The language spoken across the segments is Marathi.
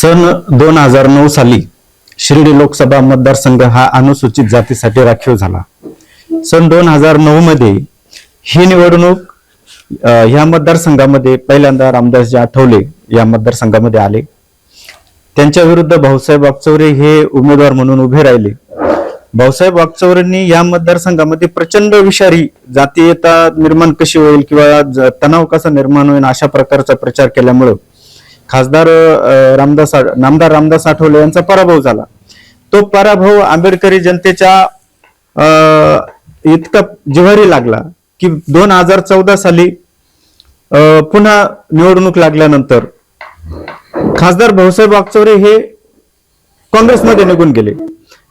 सन दोन हजार नऊ साली शिर्डी लोकसभा मतदारसंघ हा अनुसूचित जातीसाठी राखीव झाला. सन दोन हजार नऊ मध्ये ही निवडणूक ह्या मतदारसंघामध्ये पहिल्यांदा रामदासजी आठवले या मतदारसंघामध्ये आले. त्यांच्या विरुद्ध भाऊसाहेब वागचौरे हे उमेदवार म्हणून उभे राहिले. भाऊसाहेब वागचौरेंनी या मतदारसंघामध्ये प्रचंड विषारी जातीयता निर्माण कशी होईल किंवा ज- तणाव कसा निर्माण होईल अशा प्रकारचा प्रचार केल्यामुळं खासदार रामदास नामदार रामदास आठवले यांचा पराभव झाला. तो पराभव आंबेडकरी जनतेच्या इतका जिव्हारी लागला की दोन हजार चौदा साली पुन्हा निवडणूक लागल्यानंतर खासदार भाऊसाहेब वागचौरे हे काँग्रेसमध्ये निघून गेले.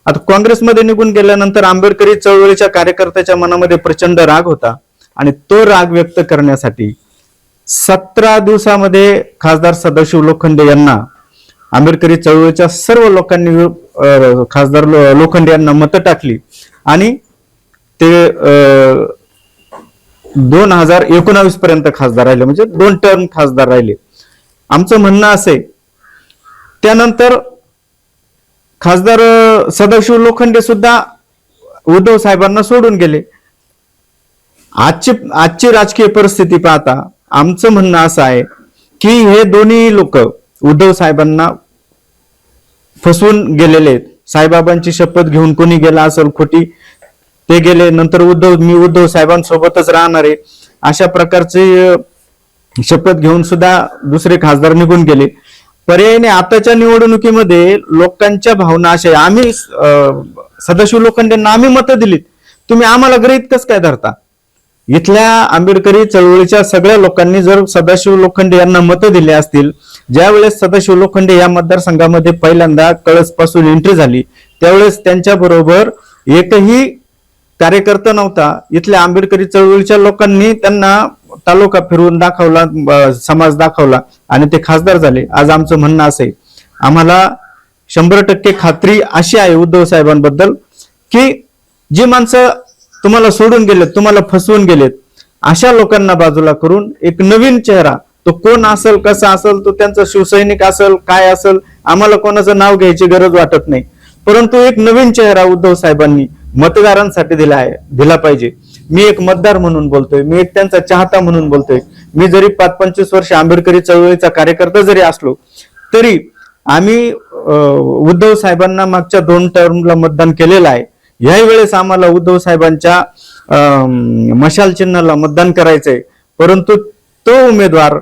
आता काँग्रेसमध्ये निघून गेल्यानंतर आंबेडकरी चळवळीच्या कार्यकर्त्याच्या मनामध्ये प्रचंड राग होता आणि तो राग व्यक्त करण्यासाठी सतरा दिवसामध्ये खासदार सदाशिव लोखंडे यांना आंबेडकरी चळवळीच्या सर्व लोकांनी खासदार लो- लोखंडे यांना मतं टाकली. आणि ते दोन हजार एकोणावीस पर्यंत खासदार राहिले म्हणजे दोन टर्म खासदार राहिले. आमचं म्हणणं असे त्यानंतर खासदार सदाशिव लोखंडे सुद्धा उद्धव साहेबांना सोडून गेले. आजची आजची राजकीय परिस्थिती पाहता आमचं म्हणणं असं आहे की हे दोन्ही लोक उद्धव साहेबांना फसवून गेलेले आहेत. साईबाबांची शपथ घेऊन कोणी गेला असेल खोटी ते गेले नंतर उद्धव मी उद्धव साहेबांसोबतच राहणार आहे. अशा प्रकारचे शपथ घेऊन सुद्धा दुसरे खासदार निघून गेले. पर्यायाने आताच्या निवडणुकीमध्ये लोकांच्या भावना अशा आहे. आम्ही अं, सदाशिव लोखंडेंना आम्ही मतं दिलीत. तुम्ही आम्हाला गृहित कस काय धरता? इथल्या आंबेडकरी चळवळीच्या सगळ्या लोकांनी जर सदाशिव लोखंडे यांना मतं दिली असतील ज्यावेळेस सदाशिव लोखंडे या मतदारसंघामध्ये पहिल्यांदा कळसपासून एंट्री झाली त्यावेळेस त्यांच्या बरोबर एकही कार्यकर्ता नव्हता. इथल्या आंबेडकरी चळवळीच्या लोकांनी त्यांना तालुका फिरवून दाखवला समाज दाखवला आणि ते खासदार झाले. आज आमचं म्हणणं असं आहे. आम्हाला शंभर टक्के खात्री अशी आहे उद्धव साहेबांबद्दल की जी माणसं तुम्हाला सोडून गेलेत तुम्हाला फसवून गेलेत. अशा लोकांना बाजूला करून एक नवीन चेहरा तो कोण असेल कसा असेल तो त्यांचा शिवसैनिक असेल काय असेल आम्हाला कोणाचं नाव घ्यायची गरज वाटत नाही. परंतु एक नवीन चेहरा उद्धव साहेबांनी मतदारांसाठी दिला आहे दिला पाहिजे. मी एक मतदार म्हणून बोलतोय मी एक त्यांचा चाहता म्हणून बोलतोय. मी जरी पाच पंचवीस वर्ष आंबेडकरी चळवळीचा कार्यकर्ता जरी असलो तरी आम्ही उद्धव साहेबांना मागच्या दोन टर्मला मतदान केलेलं आहे. याही वेळेस आम्हाला उद्धव साहेबांच्या मशाल चिन्हाला मतदान करायचंय. परंतु तो उमेदवार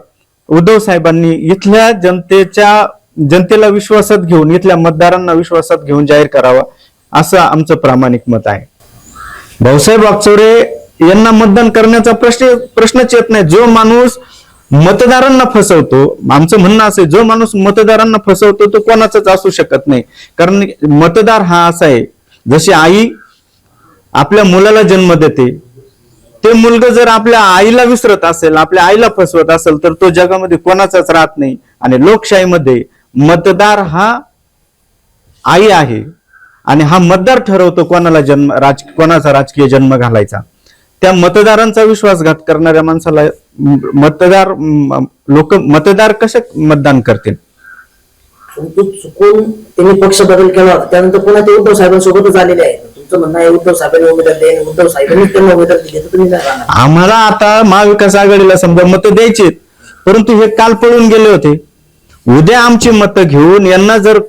उद्धव साहेबांनी इथल्या जनतेच्या जनतेला विश्वासात घेऊन इथल्या मतदारांना विश्वासात घेऊन जाहीर करावा असं आमचं प्रामाणिक मत आहे. भाऊसाहेब वागचोरे यांना मतदान करण्याचा प्रश्न प्रश्नच येत नाही. जो माणूस मतदारांना फसवतो आमचं म्हणणं असं जो माणूस मतदारांना फसवतो तो कोणाचाच असू शकत नाही. कारण मतदार हा असा आहे जशी आई आपल्या मुलाला जन्म देते ते मुलगा जर आपल्या आईला विसरत असेल आपल्या आईला फसवत असेल तर तो जगामध्ये कोणाचाच राहत नाही. आणि लोकशाहीमध्ये मतदार हा आई आहे. आणि हा मतदार ठरवतो कोणाला जन्म राज कोणाचा राजकीय जन्म घालायचा. त्या मतदारांचा विश्वासघात करणाऱ्या माणसाला मतदार लोक मतदार कसे मतदान करतील? चुकून त्यांनी पक्ष बदल केला होता. त्यानंतर पुन्हा ते उद्धव साहेबांसोबतच आलेले आहेत. तुमचं म्हणणं आहे उद्धव साहेबांनी उमेदवार दिले उद्धव साहेबांनी त्यांना उमेदवार दिले तर तुम्ही काय राहणार? आम्हाला आता महाविकास आघाडीला समजा मतं द्यायची परंतु हे काल पळून गेले होते. उद्या आमची मतं घेऊन यांना जर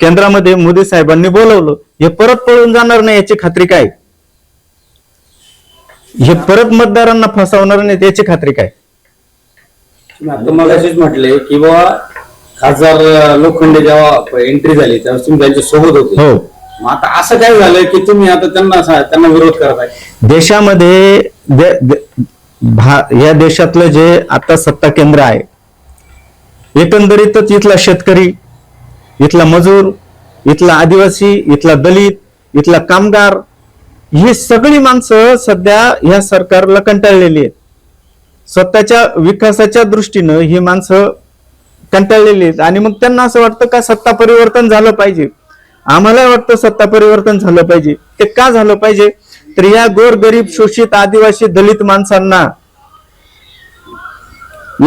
केंद्रामध्ये मोदी साहेबांनी बोलवलं हे परत पळून जाणार नाही याची खात्री काय? हे परत मतदारांना फसवणार नाही याची खात्री काय? तुम्ही आता मग असेच म्हटले की बाबा खासदार लोखंडे जेव्हा एंट्री झाली तेव्हा तुम्ही त्यांच्यासोबत होते. हो. मग आता असं काय झालं की तुम्ही आता त्यांना सा- त्यांना विरोध करत आहे? देशामध्ये दे- दे- भा- या देशातलं जे आता सत्ता केंद्र आहे एकंदरीतच इथला शेतकरी इथला मजूर इथला आदिवासी इथला दलित इथला कामगार ही सगळी माणसं सध्या ह्या सरकारला कंटाळलेली आहेत. स्वतःच्या विकासाच्या दृष्टीनं ही माणसं कंटाळलेली आहेत. आणि मग त्यांना असं वाटतं का सत्ता परिवर्तन झालं पाहिजे? आम्हाला वाटतं सत्ता परिवर्तन झालं पाहिजे. ते का झालं पाहिजे? तर या गोर गरीब शोषित आदिवासी दलित माणसांना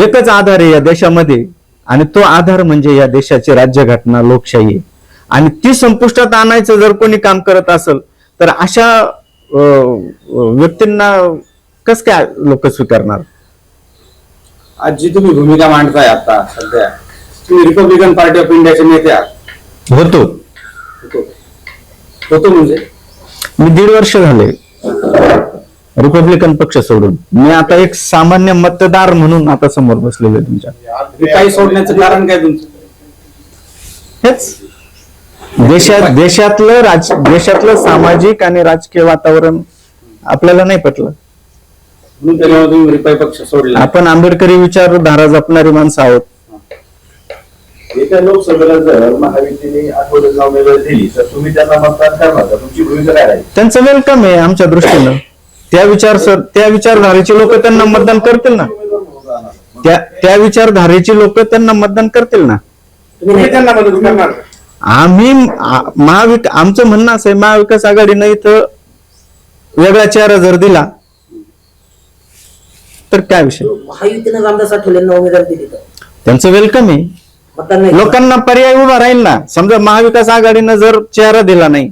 एकच आधार आहे या देशामध्ये. आणि तो आधार म्हणजे या देशाची राज्यघटना लोकशाही. आहे आणि ती संपुष्टात आणायचं जर कोणी काम करत असेल तर अशा अं, व्यक्तींना कस काय लोक स्वीकारणार? आज जी तुम्ही भूमिका मांडताय आता सध्या. तुम्ही रिपब्लिकन पार्टी ऑफ इंडियाचे नेते आहात. होतो. होतो. होतो म्हणजे? मी दीड वर्ष झाले रिपब्लिकन पक्ष सोडून. मी आता एक सामान्य मतदार म्हणून आता समोर बसलेलो आहे तुमच्या. काही सोडण्याचं कारण काय तुमचं? हेच. देशात देशातलं राज देशातलं सामाजिक आणि राजकीय वातावरण आपल्याला नाही पटलं. म्हणून तुम्ही रिपाई पक्ष सोडला. आपण आंबेडकरी विचारधारा जपणारी माणसं आहोत. येत्या लोकसभेला जर महायुतीने उमेदवारी दिली तर तुम्ही त्यांना मतदान करणार. का तुमची भूमिका काय राहील? त्यांचं वेलकम आहे आमच्या दृष्टीनं. त्या विचार त्या विचारधारेचे लोक त्यांना मतदान करतील ना. उमेदवार म्हणून राहणार. त्या त्या विचारधारेची लोक त्यांना मतदान करतील ना. तुम्ही नाही त्यांना मदत करणार. का? आम्ही आ- महाविक आमचं म्हणणं असं आहे महाविकास आघाडीनं इथं वेगळा चेहरा जर दिला तर काय विषय? महायुतीनं रामदास आठवलेंना उमेदवारी दिली तर. त्यांचं वेलकम आहे. मतदान लोकांना पर्याय उभा राहील ना. समजा महाविकास आघाडीनं जर चेहरा दिला नाही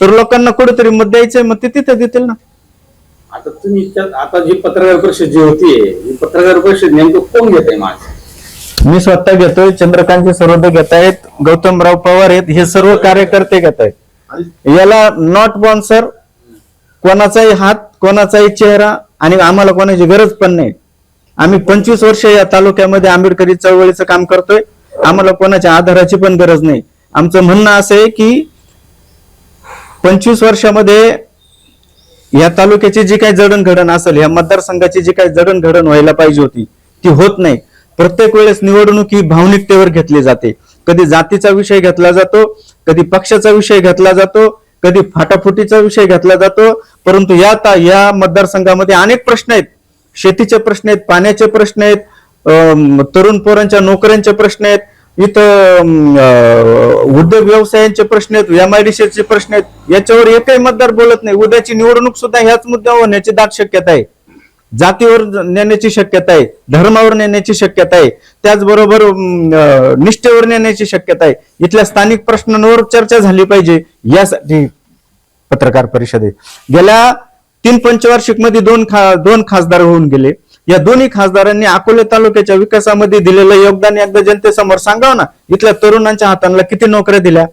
तर लोकांना कुठेतरी मत द्यायचंय मग ते तिथे देतील ना. आता तुम्ही आता जी पत्रकार परिषद जी होतीये ही पत्रकार परिषद नेमकं कोण घेत आहे माझ मी स्वतः घेतोय चंद्रकांतचे सर्वोदय घेत आहेत गौतमराव पवार आहेत हे सर्व कार्यकर्ते घेत आहेत. याला नॉट स्पॉन्सर कोणाचाही हात कोणाचाही चेहरा आणि आम्हाला कोणाची गरज पण नाही. आम्ही पंचवीस वर्ष या तालुक्यामध्ये आंबेडकरी चळवळीचं काम करतोय. आम्हाला कोणाच्या आधाराची पण गरज नाही. आमचं म्हणणं असं आहे की पंचवीस वर्षामध्ये या तालुक्याची जी काही जडणघडण असेल या मतदारसंघाची जी काही जडणघडण व्हायला पाहिजे होती ती होत नाही. प्रत्येक वेळेस निवडणूक ही भावनिकतेवर घेतली जाते. कधी जातीचा विषय घेतला जातो कधी पक्षाचा विषय घेतला जातो कधी फाटाफुटीचा विषय घेतला जातो परंतु या ता- या मतदारसंघामध्ये अनेक प्रश्न आहेत. शेतीचे प्रश्न आहेत पाण्याचे प्रश्न आहेत तरुण पोरांच्या नोकऱ्यांचे प्रश्न आहेत इथं उद्योग व्यवसायांचे प्रश्न आहेत एमआयडीसीचे प्रश्न आहेत. याच्यावर एकही मतदार बोलत नाही. उद्याची निवडणूक सुद्धा ह्याच मुद्द्यावर होण्याची दाट शक्यता आहे. जातीवर नेण्याची शक्यता आहे धर्मावर नेण्याची शक्यता आहे त्याचबरोबर अं, निष्ठेवर नेण्याची शक्यता आहे. इथल्या स्थानिक प्रश्नांवर चर्चा झाली पाहिजे यासाठी पत्रकार परिषदेत गेल्या तीन पंचवार्षिकमध्ये दोन खा दोन खासदार होऊन गेले. या दोन्ही खासदारांनी अकोले तालुक्याच्या विकासामध्ये दिलेलं योगदान एकदा जनतेसमोर सांगावं ना? इथल्या तरुणांच्या हातांना किती नोकऱ्या दिल्या?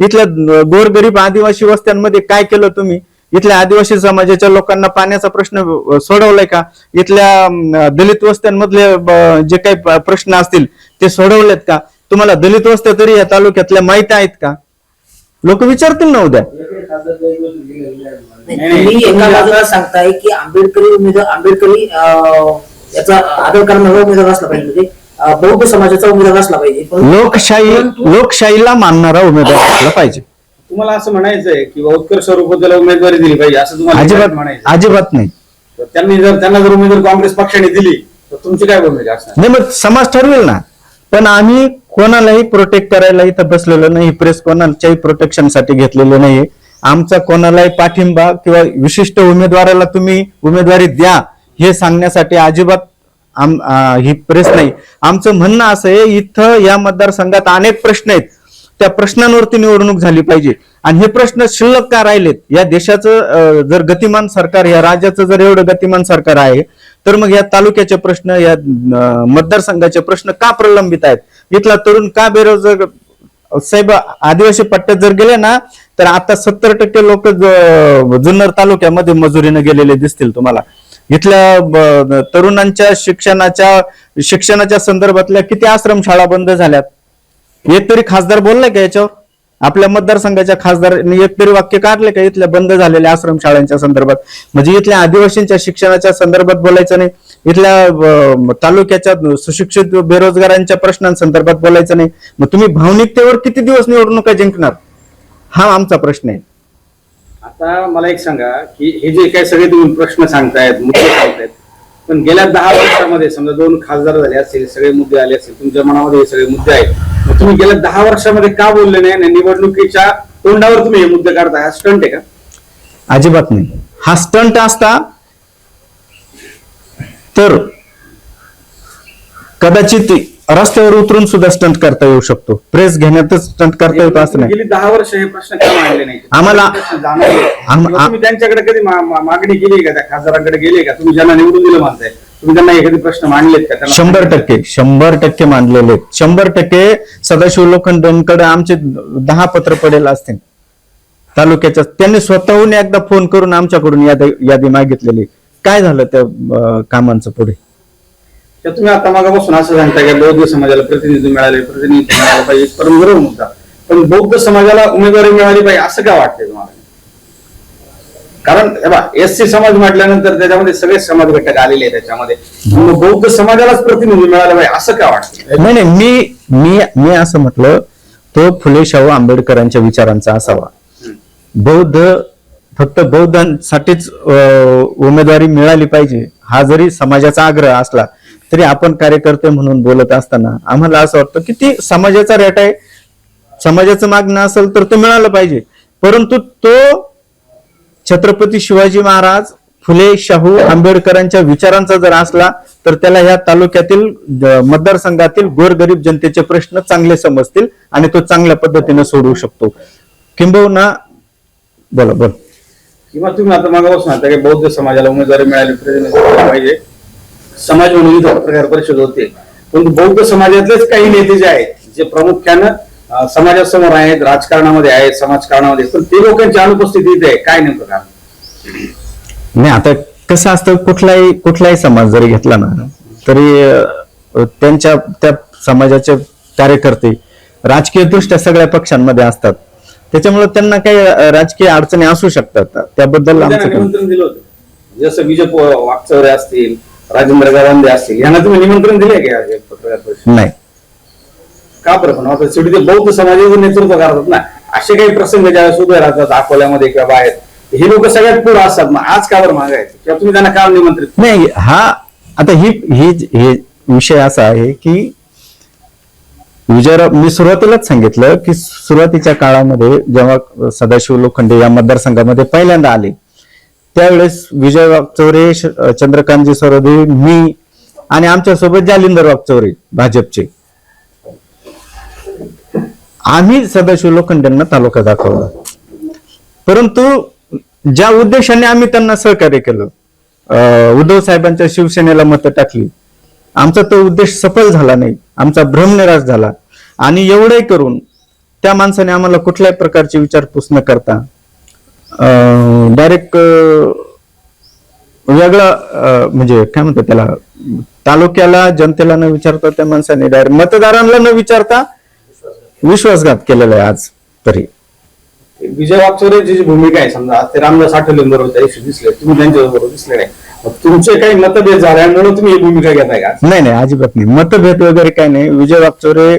इथल्या गोरगरीब आदिवासी वस्त्यांमध्ये काय केलं तुम्ही? इथल्या आदिवासी समाजाच्या लोकांना पाण्याचा प्रश्न सोडवलाय का? इथल्या दलित वस्त्यांमधले जे काही प्रश्न असतील ते सोडवलेत का? तुम्हाला दलित वस्त्या तरी या तालुक्यातल्या माहिती आहेत का? लोक विचारतील ना उद्या. तुम्ही एका बाजूला सांगताय की आंबेडकरी उमेदवार आंबेडकरी याचा आदर करणारा उमेदवार असला पाहिजे म्हणजे बौद्ध समाजाचा उमेदवार असला पाहिजे लोकशाही लोकशाहीला मानणारा उमेदवार असला पाहिजे. तुम्हाला असं म्हणायचंय की बा उत्कर्ष स्वरूप त्याला उमेदवारी दिली पाहिजे असं तुम्हाला अजिबात म्हणायचं अजिबात नाही. तर त्यांनी जर त्यांना जर उमेदवार काँग्रेस पक्षाने दिली तर तुमची काय भूमिका असणार? नाही मग समाज ठरवेल ना. पण आम्ही कोणालाही प्रोटेक्ट करायला इथं बसलेलो नाही प्रेस कोणाच्याही प्रोटेक्शनसाठी घेतलेलं नाहीये आमचा कोणालाही पाठिंबा किंवा विशिष्ट उमेदवाराला तुम्ही उमेदवारी द्या हे सांगण्यासाठी अजिबात आम- आ, ही प्रेस नाही. आमचं म्हणणं असं आहे इथं या मतदारसंघात अनेक प्रश्न आहेत. त्या प्रश्नांवरती निवडणूक झाली पाहिजे. आणि हे प्रश्न शिल्लक का राहिलेत? या देशाचं जर गतिमान सरकार या राज्याचं जर एवढं गतिमान सरकार आहे तर मग या तालुक्याचे प्रश्न या मतदारसंघाचे प्रश्न का प्रलंबित आहेत? इथला तरुण का बेरोजगार साहेब आदिवासी पट्ट्यात जर गेले ना तर आता सत्तर टक्के लोक जुन्नर तालुक्यामध्ये मजुरीने गेलेले दिसतील तुम्हाला. इथल्या ब- तरुणांच्या शिक्षणाच्या शिक्षणाच्या संदर्भातल्या किती आश्रमशाळा बंद झाल्यात? एक तरी खासदार बोललाय का याच्यावर? आपल्या मतदारसंघाच्या खासदारांनी एक तरी वाक्य काढले का? इथल्या बंद झालेल्या आश्रमशाळांच्या संदर्भात. म्हणजे इथल्या आदिवासींच्या शिक्षणाच्या संदर्भात बोलायचं नाही. इथल्या तालुक्याच्या सुशिक्षित बेरोजगारांच्या प्रश्नांसंदर्भात बोलायचं नाही. मग तुम्ही भावनिकतेवर किती दिवस निवडणुका जिंकणार? हा आमचा प्रश्न आहे. आता मला एक सांगा की हे जे काही सगळे तुम्ही प्रश्न सांगतायत मुद्दे सांगतायत पण गेल्या दहा वर्षामध्ये समजा दोन खासदार झाले असतील सगळे मुद्दे आले असतील तुमच्या मनामध्ये हे सगळे मुद्दे आहेत. तुम्ही गेल्या दहा वर्षामध्ये का बोलले नाही आणि निवडणुकीच्या तोंडावर तुम्ही हे मुद्दे काढता हा स्टंट आहे का? अजिबात नाही. हा स्टंट असता तर कदाचित रस्त्यावर उतरून सुद्धा स्टंट करता येऊ शकतो. प्रेस घेण्यातच स्टंट करता येतो असं नाही. गेली दहा वर्ष हे प्रश्न का मांडले नाही? आम्हाला- प्रश्न जाणवले. आम- किंवा तुम्ही त्यांच्याकडे कधी मा- मा- मागणी केली का? त्या खासदारांकडे गेले का? तुम्ही ज्यांना निवडून दिलं म्हणताय तुम्ही त्यांना एखादी प्रश्न मांडलेत का? त्यांना शंभर टक्के शंभर टक्के मानलेले आहेत. शंभर टक्के सदाशिव लोखंडेंकडे आमचे दहा पत्र पडेल असतील. तालुक्याच्या त्यांनी स्वतःहून एकदा फोन करून आमच्याकडून यादी यादी मागितलेली. काय झालं त्या अं, कामांचं पुढे? तर तुम्ही आता मागापासून असं सांगता की बौद्ध समाजाला प्रतिनिधी मिळाले प्रतिनिधी मिळाला पाहिजे परम बरोबर मुद्दा पण बौद्ध समाजाला उमेदवारी मिळाली पाहिजे असं का वाटतंय तुम्हाला? कारण एस सी समाज म्हटल्यानंतर त्याच्यामध्ये सगळे समाज घटक आलेले आहेत त्याच्यामध्ये. मग बौद्ध समाजालाच प्रतिनिधी मिळाला पाहिजे असं का वाटतं नाही नाही मी मी मी असं म्हटलं तो फुले शाहू आंबेडकरांच्या विचारांचा असावा. बौद्ध फक्त बौद्धांसाठीच उमेदवारी मिळाली पाहिजे हा जरी समाजाचा आग्रह असला तरी आपण कार्यकर्ते म्हणून बोलत असताना आम्हाला असं वाटतं की ती समाजाचा रेट आहे. समाजाचं मागणं असेल तर तो मिळालं पाहिजे. परंतु तो छत्रपती शिवाजी महाराज फुले शाहू आंबेडकरांच्या विचारांचा जर असला तर त्याला ह्या तालुक्यातील मतदारसंघातील गोरगरीब जनतेचे प्रश्न चांगले समजतील आणि तो चांगल्या पद्धतीने सोडवू शकतो. किंबहुना बोला बोल. किंवा तुम्ही आता मागापासून बौद्ध समाजाला उमेदवारी मिळाली पाहिजे. समाज म्हणून पत्रकार परिषद होते. पण बौद्ध समाजातलेच काही नेते जे आहेत जे प्रामुख्यानं समाजासमोर आहेत राजकारणामध्ये आहेत समाजकारणामध्ये पण ते लोकांची अनुपस्थिती इथे आहे. काय नेमकं कारण? नाही आता कसं असतं कुठलाही कुठलाही समाज जरी घेतला ना तरी त्यांच्या त्या समाजाचे कार्यकर्ते राजकीय दृष्ट्या सगळ्या पक्षांमध्ये असतात. त्याच्यामुळे त्यांना काही राजकीय अडचणी असू शकतात. त्याबद्दल आमचं जसं विजय वाकचौरे असतील राजेंद्र गावंदे असतील यांना तुम्ही निमंत्रण दिले का या पत्रकार परिषद नाही. का बरं पण? आता शेवटी ते बौद्ध समाजाचं नेतृत्व करतात ना. असे काही प्रसंग ज्यावेळेस उभे राहतात अकोल्यामध्ये किंवा बाहेर हे लोक सगळ्यात पुढे असतात. मग आज का बरं मागायचं? किंवा तुम्ही त्यांना का निमंत्रित नाही हा आता ही ही हे विषय असा आहे की विजयराव मी सुरुवातीलाच सांगितलं की सुरुवातीच्या काळामध्ये जेव्हा सदाशिव लोखंडे या मतदारसंघामध्ये पहिल्यांदा आले त्यावेळेस विजय वागचौरे चंद्रकांतजी सरोदे मी आणि आमच्यासोबत जालिंदर वागचौरे भाजपचे. आम्ही सदाशिव लोखंडांना तालुका दाखवला. परंतु ज्या उद्देशाने आम्ही त्यांना सहकार्य केलं अं, उद्धव साहेबांच्या शिवसेनेला मतं टाकली आमचा तो उद्देश सफल झाला नाही आमचा भ्रमनिराश झाला. आणि एवढे करून त्या माणसाने आम्हाला कुठल्याही प्रकारची विचारपूस न करता डायरेक्ट वेगळं म्हणजे काय म्हणतात त्याला तालुक्याला जनतेला न विचारता त्या माणसाने डायरेक्ट मतदारांना न विचारता विश्वासघात केलेला आहे आज तरी. विजय वागचौरेची जी भूमिका आहे समजा ते रामदास आठवलेंबरोबर त्या दिवशी दिसले तुम्ही त्यांच्याबरोबर दिसले नाही. तुमचे काही मतभेद झाल्यामुळे तुम्ही ही भूमिका घेताय का? नाही नाही अजिबात नाही. मतभेद वगैरे काही नाही. विजय वागचोरे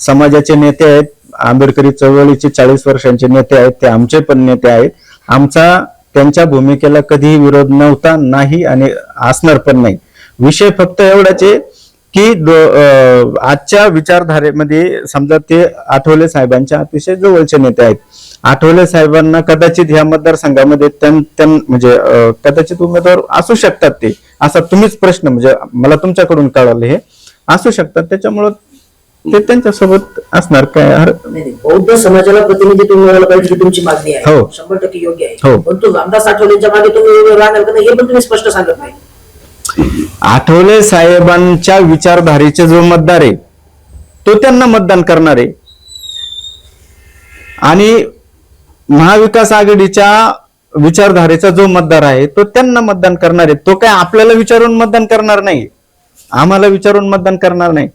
समाजाचे नेते आहेत. आंबेडकरी चळवळीचे चाळीस वर्षांचे नेते आहेत. ते आमचे पण नेते आहेत. आमचा त्यांच्या भूमिकेला कधीही विरोध नव्हता नाही आणि असणार पण नाही. विषय फक्त एवढाच आहे की दो- आजच्या विचारधारेमध्ये समजा ते आठवले साहेबांच्या अतिशय जवळचे नेते आहेत. आठवले साहेबांना कदाचित ह्या मतदारसंघामध्ये त्यां म्हणजे कदाचित उमेदवार असू शकतात ते. असा तुम्हीच प्रश्न म्हणजे मला तुमच्याकडून कळालं हे. असू शकतात. त्याच्यामुळं ते त्यांच्यासोबत असणार काय? हर- नाही नाही. बौद्ध समाजाला प्रतिनिधित्व मिळालं पाहिजे ही तुमची मागणी आहे. हो. शंभर टक्के योग्य आहे. हो. परंतु रामदास आठवलेंच्या मागे तुम्ही राहणार का नाही हे पण तुम्ही स्पष्ट सांगत नाही. आठवले साहेबांच्या विचारधारेचे जो मतदार आहे तो त्यांना मतदान करणार आहे. आणि महाविकास आघाडीच्या विचारधारेचा जो मतदार आहे तो त्यांना मतदान करणार आहे. तो काय आपल्याला विचारून मतदान करणार नाही? आम्हाला विचारून मतदान करणार नाही.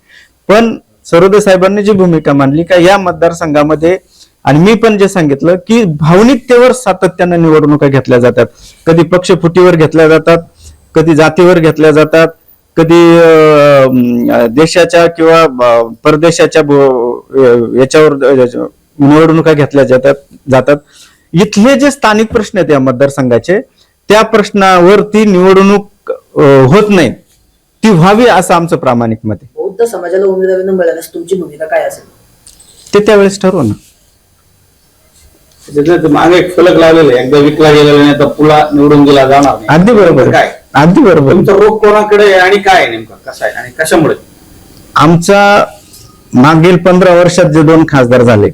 पण सरोदे साहेबांनी जी भूमिका मांडली का या मतदारसंघामध्ये आणि मी पण जे सांगितलं की भावनिकतेवर सातत्यानं निवडणुका घेतल्या जातात. कधी पक्षफुटीवर घेतल्या जातात कधी जातीवर घेतल्या जातात कधी देशाच्या किंवा परदेशाच्या याच्यावर निवडणुका घेतल्या जातात जातात. इथले जे स्थानिक प्रश्न आहेत या मतदारसंघाचे त्या प्रश्नावर ती निवडणूक होत नाही. ती व्हावी असं आमचं प्रामाणिक मत आहे. बौद्ध समाजाला उमेदवारी न मिळाल्यास तुमची भूमिका काय असेल? ते त्यावेळेस ठरवू ना. मागे एक फलक लावलेलं आहे. एकदा विकला गेलेला नाही तर पुला निवडून दिला जाणार नाही. अगदी बरोबर काय. अगदी बरोबर. तुमचा रोग कोणाकडे आहे आणि काय आहे नेमका? कसा आहे आणि कशामुळे? आमचा मागील पंधरा वर्षात जे दोन खासदार झाले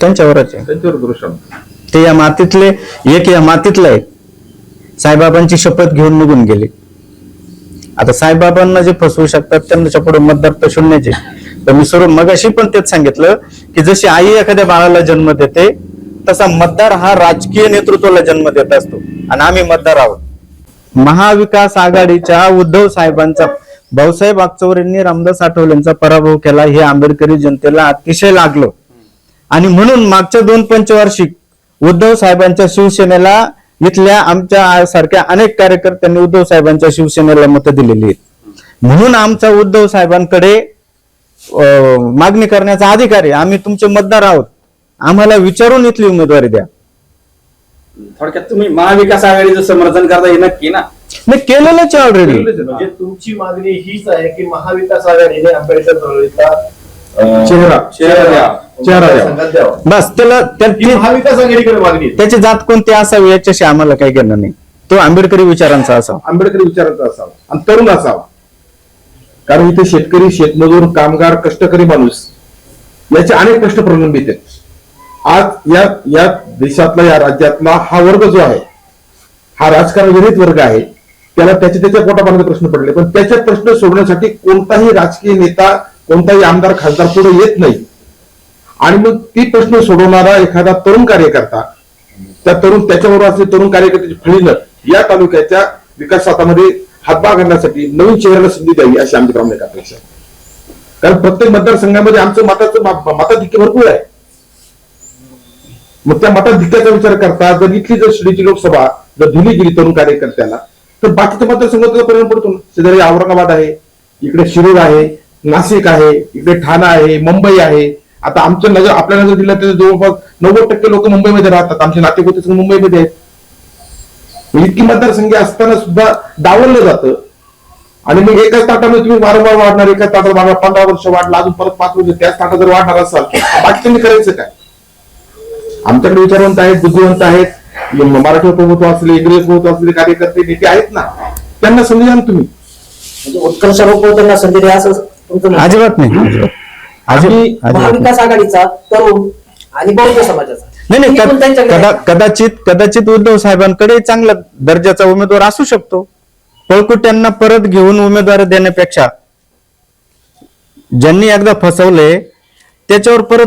त्यांच्यावरच आहे. त्यांच्यावर दृश्य ते या मातीतले एक या मातीतलं आहे. साईबाबांची शपथ घेऊन निघून गेले. आता साईबाबांना जे फसवू शकतात त्यांच्या पुढे मतदार तर शून्याचे. तर मी सर्व मगाशी पण तेच सांगितलं की जशी आई एखाद्या बाळाला जन्म देते तसा मतदार हा राजकीय नेतृत्वाला जन्म देत असतो. आणि आम्ही मतदार आहोत. महाविकास आघाडीच्या उद्धव साहेबांचा भाऊसाहेब आगचौरेंनी रामदास आठवलेंचा पराभव केला हे आंबेडकरी जनतेला अतिशय लागलं. आणि म्हणून मागच्या दोन पंचवार्षिक उद्धव साहेबांच्या शिवसेनेला इथल्या आमच्या सारख्या अनेक कार्यकर्त्यांनी उद्धव साहेबांच्या शिवसेनेला मतं दिलेली आहेत. म्हणून आमचा उद्धव साहेबांकडे मागणी करण्याचा अधिकार आहे. आम्ही तुमचे मतदार आहोत. आम्हाला विचारून इथली उमेदवारी द्या. थोडक्यात तुम्ही महाविकास आघाडीचं समर्थन करता हे नक्की ना? नाही केलेलंच ऑलरेडी म्हणजे तुमची मागणी हीच आहे की महाविकास आघाडीने आंबेडकर अं, चेहरा. द्यावा. चेहरा संघात द्यावा बस त्याला त्या- ही ती- महाविकास आघाडीकडे मागणी आहे. त्याची जात कोणती असावी याच्याशी आम्हाला काही घेणं नाही. तो आंबेडकरी विचारांचा असावा. आंबेडकरी विचारांचा असावा. आणि तरुण असावा. कारण इथे शेतकरी शेतमजूर कामगार कष्टकरी माणूस याचे अनेक कष्ट प्रलंबित आहेत. आज या या देशातला या राज्यातला हा वर्ग जो आहे हा राजकारण विरहित वर्ग आहे त्याला त्याच्या त्याच्या पोटापाण्याचे प्रश्न पडले. पण त्याचे प्रश्न सोडवण्यासाठी कोणताही राजकीय नेता कोणताही आमदार खासदार पुढे येत नाही. आणि मग ती प्रश्न सोडवणारा एखादा तरुण कार्यकर्ता त्या तरुण त्याच्याबरोबर असले तरुण कार्यकर्त्याची फळीनं या तालुक्याच्या विकासामध्ये हातभार घालण्यासाठी नवीन चेहऱ्याला संधी द्यावी अशी आमची प्रामाणिक अपेक्षा कारण प्रत्येक मतदारसंघामध्ये आमचं मताचं मताधिक्य भरपूर आहे. मग त्या मताधिक्याचा विचार करता जर इथली जर शिडीची लोकसभा जर दिली गेली तरुण कार्यकर्त्याला तर बाकीच्या मतदारसंघात परिणाम पडतो ना? शेजारी औरंगाबाद आहे इकडे शिरूर आहे नाशिक आहे इकडे ठाणा आहे मुंबई आहे. आता आमचं नजर आपल्या नजर दिलं तर जवळपास नव्वद टक्के लोक मुंबईमध्ये राहतात. आमचे नातेगोते सगळे मुंबईमध्ये आहेत. इतकी मतदारसंख्या असताना सुद्धा डावललं जातं. आणि मग एकाच ताटामध्ये तुम्ही वारंवार वाढणार एकाच ताटात वाढणार पंधरा वर्ष वाढला अजून परत पाच वर्ष त्याच ताटात जर वाढणार असाल बाकी करायचं काय? आमच्याकडे विचारवंत आहेत बुद्धिवंत आहेत. मराठी प्रभुत्व असले इंग्रज प्रभुत्व असले कार्यकर्ते नेते आहेत ना. त्यांना संधी द्या ना तुम्ही. म्हणजे उत्कर्ष त्यांना संधी द्या असं तुमचं म्हणणं आहे. अजिबात नाही अजिबात अजिबात. महाविकास आघाडीचा तरुण आणि बौद्ध समाजाचा नाही नाही पण कद- त्यांच्याकडे कदा- आहे. कदाचित कदाचित उद्धव साहेबांकडे चांगला दर्जाचा उमेदवार असू शकतो पळकुट्यांना परत घेऊन उमेदवार देण्यापेक्षा ज्यांनी एकदा फसवले त्याच्यावर परत